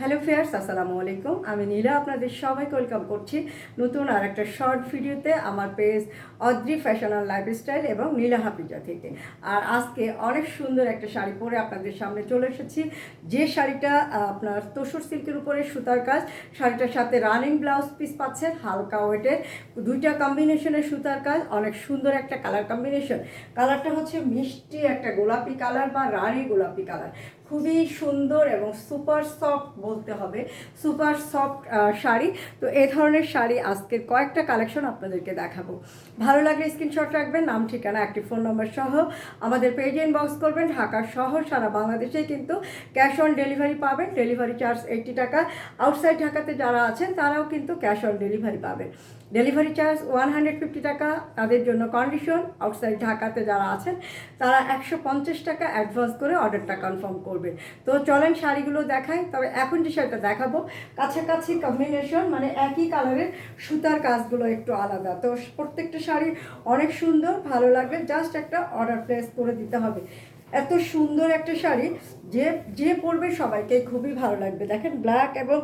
Hello fairs আসসালামু আলাইকুম। আমি নীলা, আপনাদের সবাইকে ওয়েলকাম করছি নতুন আর একটা শর্ট ভিডিওতে আমার পেজ অদ্রি ফ্যাশন আর লাইফস্টাইল এবং নীলা হাফিজা থেকে। আর আজকে অনেক সুন্দর একটা শাড়ি পরে আপনাদের সামনে চলে এসেছি। যে শাড়িটা আপনার তোষর সিল্কের উপরে সুতার কাজ, শাড়িটার সাথে রানিং ব্লাউজ পিস পাচ্ছেন হালকা ওয়েটের দুইটা কম্বিনেশনের সুতার কাজ, অনেক সুন্দর একটা কালার কম্বিনেশন কালারটা হচ্ছে মিষ্টি একটা গোলাপি কালার বা রানি গোলাপি কালার খুবই সুন্দর এবং সুপার সফট বলতে হবে। Super soft sari. তো এ ধরনের শাড়ি আজকের কয়েকটা কালেকশন আপনাদেরকে দেখাবো। ভালো লাগলে স্ক্রিনশট রাখবেন, নাম, ঠিকানা একটি ফোন নম্বর সহ আমাদের পেজে ইনবক্স করবেন। ঢাকা শহর সারা বাংলাদেশে কিন্তু ক্যাশ অন ডেলিভারি পাবেন। ডেলিভারি চার্জ এইটটি টাকা। আউটসাইড ঢাকাতে যারা আছেন, তারাও কিন্তু ক্যাশ অন ডেলিভারি পাবেন। Delivery charge one hundred fifty টাকা। তাদের জন্য কন্ডিশন আউটসাইড ঢাকাতে যারা আছেন, তারা একশো পঞ্চাশ টাকা অ্যাডভান্স করে অর্ডারটা কনফার্ম করবে। তো চলেন শাড়িগুলো দেখাই, তবে এখন যে শাড়িটা দেখাবো, কাছাকাছি কম্বিনেশন মানে একই কালারের সুতার কাজগুলো একটু আলাদা। তো প্রত্যেকটা শাড়ি অনেক সুন্দর, ভালো লাগবে জাস্ট একটা অর্ডার প্লেস করে দিতে হবে। এত সুন্দর একটা শাড়ি, যে যে পরবে সবাইকে খুবই ভালো লাগবে। দেখেন ব্ল্যাক এবং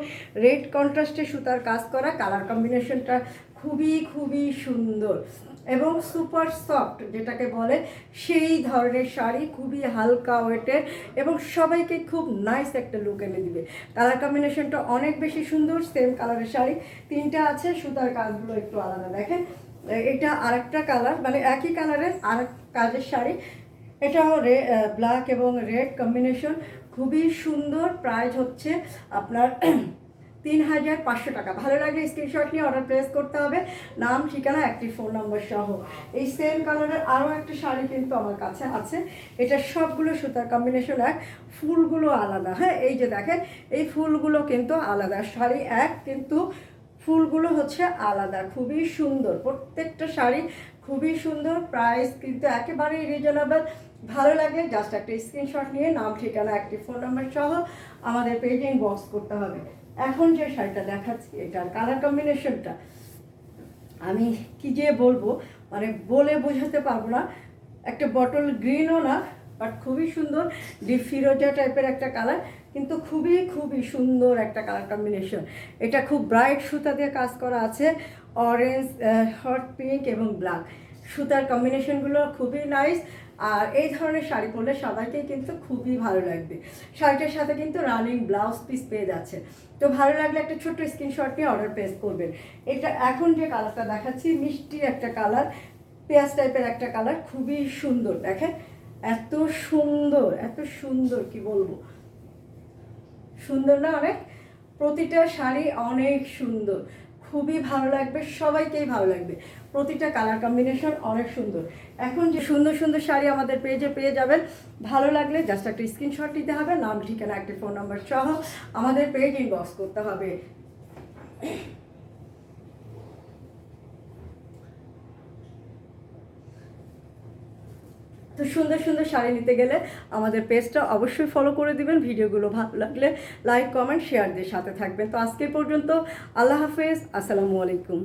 রেড কন্ট্রাস্টে সুতার কাজ করা কালার কম্বিনেশনটা খুবই খুবই সুন্দর। এবং সুপার সফট যেটাকে বলে, সেই ধরনের শাড়ি খুবই হালকা ওয়েটের এবং সবাইকে খুব নাইস একটা লুক এনে দিবে। কালার কম্বিনেশনটা অনেক বেশি সুন্দর সেম কালারের শাড়ি। তিনটা আছে, সুতার কাজগুলো একটু আলাদা। দেখেন, এটা আরেকটা কালার মানে একই কালারের আরেক কাজের শাড়ি। এটাও রে ব্ল্যাক এবং রেড কম্বিনেশন খুবই সুন্দর প্রাইস হচ্ছে আপনার তিন হাজার পাঁচশো টাকা। ভালো লাগলে স্ক্রিনশট নিয়ে অর্ডার প্লেস করতে হবে। নাম, ঠিকানা একটি ফোন নম্বর সহ। এই সেম কালারের আরও একটা শাড়ি কিন্তু আমার কাছে আছে। এটা সবগুলো সুতার কম্বিনেশন এক, ফুলগুলো আলাদা। হ্যাঁ এই যে দেখেন, এই ফুলগুলো কিন্তু আলাদা। শাড়ি এক, কিন্তু ফুলগুলো হচ্ছে আলাদা। খুবই সুন্দর। প্রত্যেকটা শাড়ি খুবই সুন্দর। প্রাইস কিন্তু একেবারেই রিজনেবল ভালো লাগে জাস্ট একটা স্ক্রিনশট নিয়ে নাম, ঠিকানা একটি ফোন নাম্বার সহ আমাদের পেজে ইনবক্স করতে হবে। এখন যে শাড়িটা দেখাচ্ছি, এটার কালার কম্বিনেশনটা আমি কি যে বলব মানে বলে বোঝাতে পারব না। একটা বটল গ্রিনও না বাট খুবই সুন্দর ডিপ ফিরোজা টাইপের একটা কালার কিন্তু খুবই খুবই সুন্দর একটা কালার কম্বিনেশন এটা খুব ব্রাইট সুতা দিয়ে কাজ করা আছে অরেঞ্জ হট পিঙ্ক এবং ব্ল্যাক সুতার কম্বিনেশনগুলো খুবই নাইস আর এই ধরনের শাড়ি পরলে সবাইকে কিন্তু খুবই ভালো লাগবে। শাড়িটার সাথে কিন্তু রানিং ব্লাউজ পিস পেয়ে যাচ্ছে। তো ভালো লাগলে একটা ছোট্ট স্ক্রিনশট নিয়ে অর্ডার প্লেস করবেন। এটা এখন যে কালারটা দেখাচ্ছি মিষ্টি একটা কালার পেঁয়াজ টাইপের একটা কালার খুবই সুন্দর। দেখেন, এত সুন্দর এত সুন্দর, কি বলব? সুন্দর না অনেক? প্রতিটা শাড়ি অনেক সুন্দর। খুবই ভালো লাগবে, সবাইকেই ভালো লাগবে। প্রতিটা কালার কম্বিনেশন অনেক সুন্দর। এখন যে সুন্দর সুন্দর শাড়ি আমাদের পেজে পেয়ে যাবেন, ভালো লাগলে জাস্ট একটা স্ক্রিনশট নিতে হবে, নাম, ঠিকানা একটা ফোন নাম্বার সহ আমাদের পেজ ইনবক্স করতে হবে। তো সুন্দর সুন্দর শাড়ি নিতে গেলে আমাদের পেজটা অবশ্যই ফলো করে দিবেন। ভিডিওগুলো ভালো লাগলে লাইক কমেন্ট শেয়ার দিয়ে সাথে থাকবেন। তো আজকে পর্যন্ত আল্লাহ হাফেজ। আসসালামু আলাইকুম।